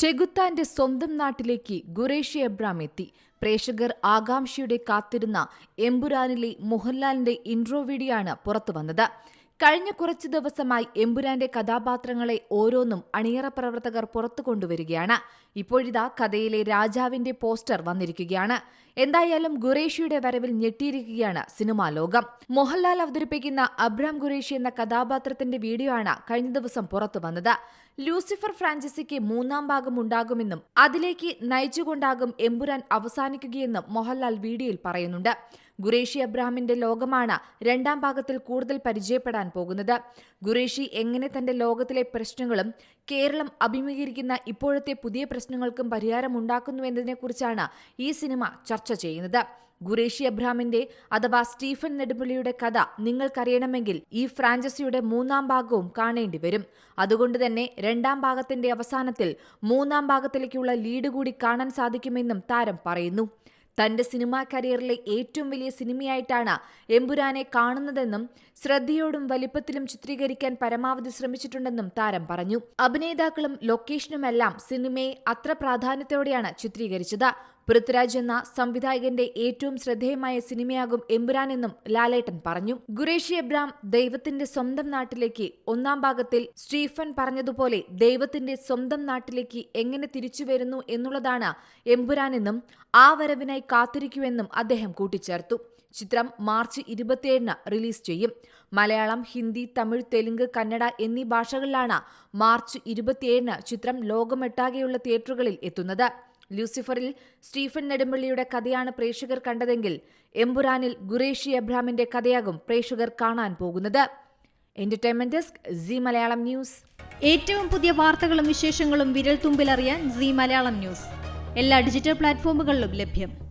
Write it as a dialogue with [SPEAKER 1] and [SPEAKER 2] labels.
[SPEAKER 1] ചെകുത്താന്റെ സ്വന്തം നാട്ടിലേക്ക് ഖുറേഷി എബ്രാം എത്തി. പ്രേക്ഷകർ ആകാംക്ഷയുടെ കാത്തിരുന്ന എമ്പുരാനിലെ മോഹൻലാലിന്റെ ഇൻട്രോ വീഡിയോയാണ് പുറത്തുവന്നത്. കഴിഞ്ഞ കുറച്ചു ദിവസമായി എമ്പുരാന്റെ കഥാപാത്രങ്ങളെ ഓരോന്നും അണിയറ പ്രവർത്തകർ പുറത്തു കൊണ്ടുവരികയാണ്. ഇപ്പോഴിതാ കഥയിലെ രാജാവിന്റെ പോസ്റ്റർ വന്നിരിക്കുകയാണ്. എന്തായാലും ഖുറേഷിയുടെ വരവിൽ ഞെട്ടിയിരിക്കുകയാണ് സിനിമാ ലോകം. മോഹൻലാൽ അവതരിപ്പിക്കുന്ന അബ്രാം ഖുറേഷി എന്ന കഥാപാത്രത്തിന്റെ വീഡിയോ ആണ് കഴിഞ്ഞ ദിവസം പുറത്തു വന്നത്. ലൂസിഫർ ഫ്രാഞ്ചൈസിക്ക് മൂന്നാം ഭാഗം ഉണ്ടാകുമെന്നും അതിലേക്ക് നയിച്ചുകൊണ്ടാകും എമ്പുരാൻ അവസാനിക്കുകയെന്നും മോഹൻലാൽ വീഡിയോയിൽ പറയുന്നുണ്ട്. ഖുറേഷി അബ്രാമിന്റെ ലോകമാണ് രണ്ടാം ഭാഗത്തിൽ കൂടുതൽ പരിചയപ്പെടാൻ പോകുന്നത്. ഗുറേഷി എങ്ങനെ തന്റെ ലോകത്തിലെ പ്രശ്നങ്ങളും കേരളം അഭിമുഖീകരിക്കുന്ന ഇപ്പോഴത്തെ പുതിയ പ്രശ്നങ്ങൾക്കും പരിഹാരമുണ്ടാക്കുന്നുവെന്നതിനെക്കുറിച്ചാണ് ഈ സിനിമ ചർച്ച ചെയ്യുന്നത്. ഗുറേഷി അബ്രാമിന്റെ അഥവാ സ്റ്റീഫൻ നെടുമ്പള്ളിയുടെ കഥ നിങ്ങൾക്കറിയണമെങ്കിൽ ഈ ഫ്രാഞ്ചസിയുടെ മൂന്നാം ഭാഗവും കാണേണ്ടി വരും. അതുകൊണ്ട് തന്നെ രണ്ടാം ഭാഗത്തിന്റെ അവസാനത്തിൽ മൂന്നാം ഭാഗത്തിലേക്കുള്ള ലീഡ് കൂടി കാണാൻ സാധിക്കുമെന്നും താരം പറയുന്നു. തന്റെ സിനിമാ കരിയറിലെ ഏറ്റവും വലിയ സിനിമയായിട്ടാണ് എമ്പുരാനെ കാണുന്നതെന്നും ശ്രദ്ധയോടും വലിപ്പത്തിലും ചിത്രീകരിക്കാൻ പരമാവധി ശ്രമിച്ചിട്ടുണ്ടെന്നും താരം പറഞ്ഞു. അഭിനേതാക്കളും ലൊക്കേഷനുമെല്ലാം സിനിമയെ അത്ര പ്രാധാന്യത്തോടെയാണ് ചിത്രീകരിച്ചത്. പൃഥ്വിരാജ് എന്ന സംവിധായകന്റെ ഏറ്റവും ശ്രദ്ധേയമായ സിനിമയാകും എമ്പുരാൻ എന്നും ലാലേട്ടൻ പറഞ്ഞു. ഗുരേഷി എബ്രാം ദൈവത്തിന്റെ സ്വന്തം നാട്ടിലേക്ക് ഒന്നാം ഭാഗത്തിൽ സ്റ്റീഫൻ പറഞ്ഞതുപോലെ ദൈവത്തിന്റെ സ്വന്തം നാട്ടിലേക്ക് എങ്ങനെ തിരിച്ചു വരുന്നു എന്നുള്ളതാണ് എമ്പുരാൻ എന്നും ആ വരവിനായി കാത്തിരിക്കുമെന്നും അദ്ദേഹം കൂട്ടിച്ചേർത്തു. ചിത്രം മാർച്ച് ഇരുപത്തിയേഴിന് റിലീസ് ചെയ്യും. മലയാളം ഹിന്ദി തമിഴ് തെലുങ്ക് കന്നഡ എന്നീ ഭാഷകളിലാണ് മാർച്ച് ഇരുപത്തിയേഴിന് ചിത്രം ലോകമെട്ടാകെയുള്ള തിയേറ്ററുകളിൽ എത്തുന്നത്. ലൂസിഫറിൽ സ്റ്റീഫൻ നെടുമ്പള്ളിയുടെ കഥയാണ് പ്രേക്ഷകർ കണ്ടതെങ്കിൽ എമ്പുരാനിൽ ഗുറേഷി അബ്രാമിന്റെ കഥയാകും പ്രേക്ഷകർ കാണാൻ പോകുന്നത്. Entertainment desk Zee Malayalam news.
[SPEAKER 2] ഏറ്റവും പുതിയ വാർത്തകളും വിശേഷങ്ങളും വിരൽ തുമ്പിലറിയാൻ സി മലയാളം ന്യൂസ്. എല്ലാ ഡിജിറ്റൽ പ്ലാറ്റ്ഫോമുകളിലും ലഭ്യം.